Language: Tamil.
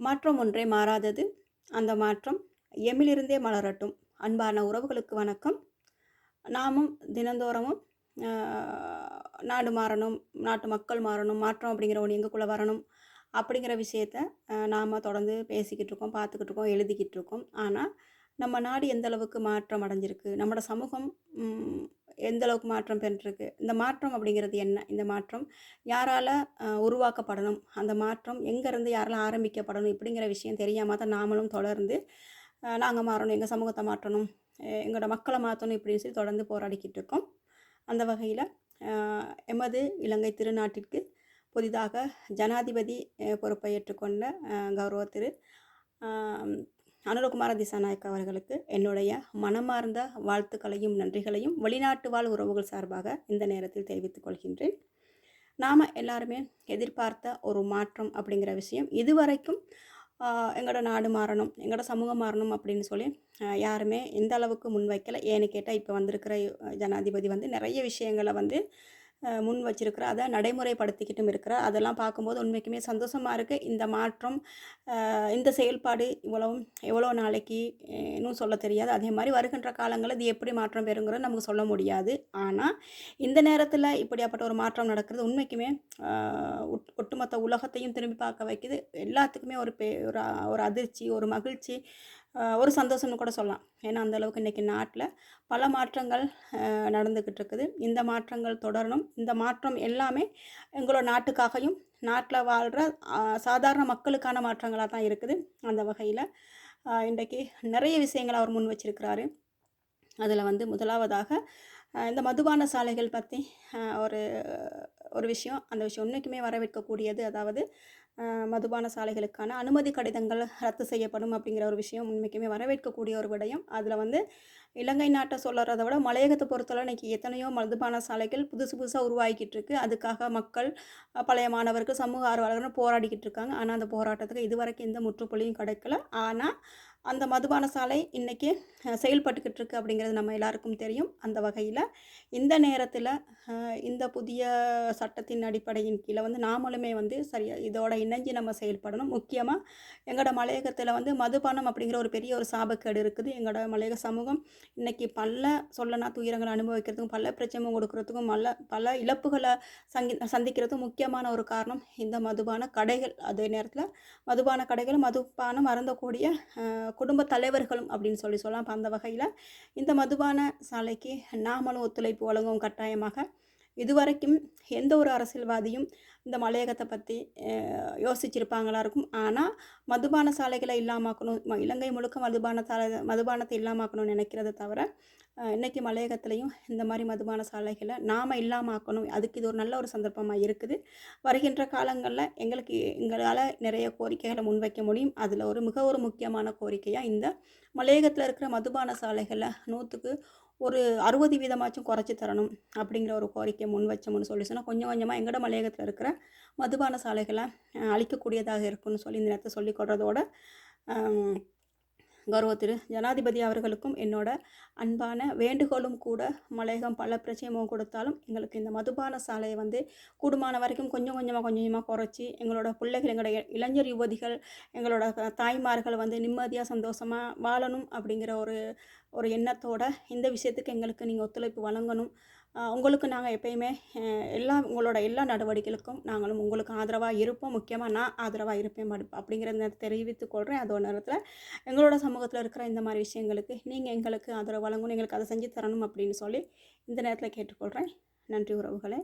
மாற்றம் ஒன்றே மாறாதது. அந்த மாற்றம் எம்மிலிருந்தே மலரட்டும். அன்பான உறவுகளுக்கு வணக்கம். நாமும் தினந்தோறமும் நாடு மாறணும் நாட்டு மக்கள் மாறணும் மாற்றம் அப்படிங்கிற ஒன்று எங்களுக்குள்ளே வரணும் அப்படிங்கிற விஷயத்த நாம் தொடர்ந்து பேசிக்கிட்டு இருக்கோம் பார்த்துக்கிட்டு இருக்கோம் எழுதிக்கிட்டு இருக்கோம். ஆனால் நம்ம நாடு எந்த அளவுக்கு மாற்றம் அடைஞ்சிருக்கு நம்மளோட சமூகம் எந்த அளவுக்கு மாற்றம் பெற்றிருக்கு இந்த மாற்றம் அப்படிங்கிறது என்ன இந்த மாற்றம் யாரால் உருவாக்கப்படணும் அந்த மாற்றம் எங்கேருந்து யாரால் ஆரம்பிக்கப்படணும் இப்படிங்கிற விஷயம் தெரியாமல் தான் நாமளும் தொடர்ந்து நாங்கள் மாறணும் எங்கள் சமூகத்தை மாற்றணும் எங்களோட மக்களை மாற்றணும் இப்படின்னு சொல்லி தொடர்ந்து போராடிக்கிட்டு இருக்கோம். அந்த வகையில் எமது இலங்கை திருநாட்டிற்கு புதிதாக ஜனாதிபதி பொறுப்பை ஏற்றுக்கொண்ட கௌரவ திரு அனுரகுமார திசாநாயக் அவர்களுக்கு என்னுடைய மனமார்ந்த வாழ்த்துக்களையும் நன்றிகளையும் வெளிநாட்டு வாழ் உறவுகள் சார்பாக இந்த நேரத்தில் தெரிவித்துக் கொள்கின்றேன். நாம் எல்லாருமே எதிர்பார்த்த ஒரு மாற்றம் அப்படிங்கிற விஷயம் இதுவரைக்கும் எங்களோட நாடு மாறணும் எங்களோட சமூகம் மாறணும் அப்படின்னு சொல்லி யாருமே எந்த அளவுக்கு முன்வைக்கலை. ஏன்னு கேட்டால் இப்போ வந்திருக்கிற ஜனாதிபதி வந்து நிறைய விஷயங்களை வந்து முன் வச்சிருக்கிற அதை நடைமுறைப்படுத்திக்கிட்டும் இருக்கிறார் அதெல்லாம் பார்க்கும்போது உண்மைக்குமே சந்தோஷமாக இருக்குது இந்த மாற்றம் இந்த செயல்பாடு இவ்வளவும் எவ்வளோ நாளைக்கு இன்னும் சொல்ல தெரியாது. அதே மாதிரி வருகின்ற காலங்களில் இது எப்படி மாற்றம் பெறுங்கிறது நமக்கு சொல்ல முடியாது. ஆனால் இந்த நேரத்தில் இப்படியாப்பட்ட ஒரு மாற்றம் நடக்கிறது உண்மைக்குமே ஒட்டுமொத்த உலகத்தையும் திரும்பி பார்க்க வைக்குது. எல்லாத்துக்குமே ஒரு பே ஒரு அதிர்ச்சி ஒரு மகிழ்ச்சி ஒரு சந்தோஷம்னு கூட சொல்லலாம். ஏன்னா அந்தளவுக்கு இன்றைக்கி நாட்டில் பல மாற்றங்கள் நடந்துக்கிட்டு இருக்குது இந்த மாற்றங்கள் தொடரணும். இந்த மாற்றம் எல்லாமே எங்களோட நாட்டுக்காகவும் நாட்டில் வாழ்கிற சாதாரண மக்களுக்கான மாற்றங்களாக தான் இருக்குது. அந்த வகையில் இன்றைக்கி நிறைய விஷயங்கள் அவர் முன் வச்சிருக்கிறாரு. அதில் வந்து முதலாவதாக இந்த மதுபான சாலைகள் பற்றி ஒரு ஒரு விஷயம். அந்த விஷயம் இன்றைக்குமே வரவேற்கக்கூடியது. அதாவது மதுபான சாலைகளுக்கான அனுமதி கடிதங்கள் ரத்து செய்யப்படும் அப்படிங்கிற ஒரு விஷயம் உண்மைக்குமே வரவேற்கக்கூடிய ஒரு விடயம். அதில் வந்து இலங்கை நாட்டை சொல்லுறத விட மலையகத்தை பொறுத்தவரை இன்றைக்கி எத்தனையோ மதுபான சாலைகள் புதுசு புதுசாக உருவாகிக்கிட்டு இருக்கு. அதுக்காக மக்கள் பழைய மாணவர்கள் சமூக ஆர்வலர்கள் போராடிக்கிட்டு இருக்காங்க. ஆனால் அந்த போராட்டத்துக்கு இதுவரைக்கும் எந்த முற்றுப்புள்ளியும் கிடைக்கல. ஆனால் அந்த மதுபான சாலை இன்றைக்கி செயல்பட்டுக்கிட்டு இருக்குது அப்படிங்கிறது நம்ம எல்லாருக்கும் தெரியும். அந்த வகையில் இந்த நேரத்தில் இந்த புதிய சட்டத்தின் அடிப்படையின் கீழே வந்து நாமளுமே வந்து சரியாக இதோட இணைஞ்சு நம்ம செயல்படணும். முக்கியமாக எங்களோட மலையகத்தில் வந்து மதுபானம் அப்படிங்கிற ஒரு பெரிய ஒரு சாபக்கேடு இருக்குது. எங்களோட மலையக சமூகம் இன்றைக்கி பல சொல்லனா துயரங்களை அனுபவிக்கிறதுக்கும் பல பிரச்சனை கொடுக்கறதுக்கும் பல பல இழப்புகளை சங்கி சந்திக்கிறதுக்கும் முக்கியமான ஒரு காரணம் இந்த மதுபான கடைகள். அதே நேரத்தில் மதுபான கடைகள் மதுபானம் அருந்தக்கூடிய குடும்ப தலைவர்களும் அப்படின்னு சொல்லி சொல்லலாம். அந்த வகையில் இந்த மதுபான சாலைக்கு நாமளும் ஒத்துழைப்பு வழங்கும் கட்டாயமாக இதுவரைக்கும் எந்த ஒரு அரசியல்வாதியும் இந்த மலையகத்தை பற்றி யோசிச்சிருப்பாங்களா இருக்கும். ஆனால் மதுபான சாலைகளை இல்லாமாக்கணும் இலங்கை முழுக்க மதுபான சாலை மதுபானத்தை இல்லாமாக்கணும்னு நினைக்கிறத தவிர இன்றைக்கி மலையகத்துலேயும் இந்த மாதிரி மதுபான சாலைகளை நாம் இல்லாமாக்கணும். அதுக்கு இது ஒரு நல்ல ஒரு சந்தர்ப்பமாக இருக்குது. வருகின்ற காலங்களில் எங்களுக்கு எங்களால் நிறைய கோரிக்கைகளை முன்வைக்க முடியும். அதில் ஒரு மிக ஒரு முக்கியமான கோரிக்கையாக இந்த மலையகத்தில் இருக்கிற மதுபான சாலைகளை நூற்றுக்கு ஒரு அறுபது வீதமாச்சும் குறைச்சி தரணும் அப்படிங்கிற ஒரு கோரிக்கை முன் வச்சோம்னு சொல்லி சொன்னால் கொஞ்சம் கொஞ்சமாக எங்கட மலையகத்தில் இருக்கிற மதுபான சாலைகளை அழிக்கக்கூடியதாக இருக்குன்னு சொல்லி இந்த நேரத்தை சொல்லிக் சொல்லிக்கொள்றதோட கௌரவ திரு ஜனாதிபதி அவர்களுக்கும் என்னோட அன்பான வேண்டுகோளும் கூட மலையகம் பல பிரச்சனையும் கொடுத்தாலும் எங்களுக்கு இந்த மதுபான சாலையை வந்து கூடுமான வரைக்கும் கொஞ்சம் கொஞ்சமாக கொஞ்சம் கொஞ்சமாக குறைச்சி எங்களோட பிள்ளைகள் எங்களோட இளைஞர் யுவதிகள் எங்களோட தாய்மார்கள் வந்து நிம்மதியாக சந்தோஷமாக வாழணும் அப்படிங்கிற ஒரு ஒரு எண்ணத்தோட இந்த விஷயத்துக்கு எங்களுக்கு நீங்கள் ஒத்துழைப்பு வழங்கணும். உங்களுக்கு நாங்கள் எப்பயுமே எல்லா உங்களோட எல்லா நடவடிக்கைகளுக்கும் நாங்களும் உங்களுக்கு ஆதரவாக இருப்போம். முக்கியமாக நான் ஆதரவாக இருப்பேன். அப்படிங்கிறத தெரிவித்துக் கொள்கிறேன் அதோட நேரத்தில் எங்களோட சமூகத்தில் இருக்கிற இந்த மாதிரி விஷயங்களுக்கு நீங்கள் எங்களுக்கு ஆதரவு வழங்கணும் எங்களுக்கு அதை செஞ்சு தரணும் அப்படின்னு சொல்லி இந்த நேரத்தில் கேட்டுக்கொள்கிறேன் நன்றி உறவுகளை.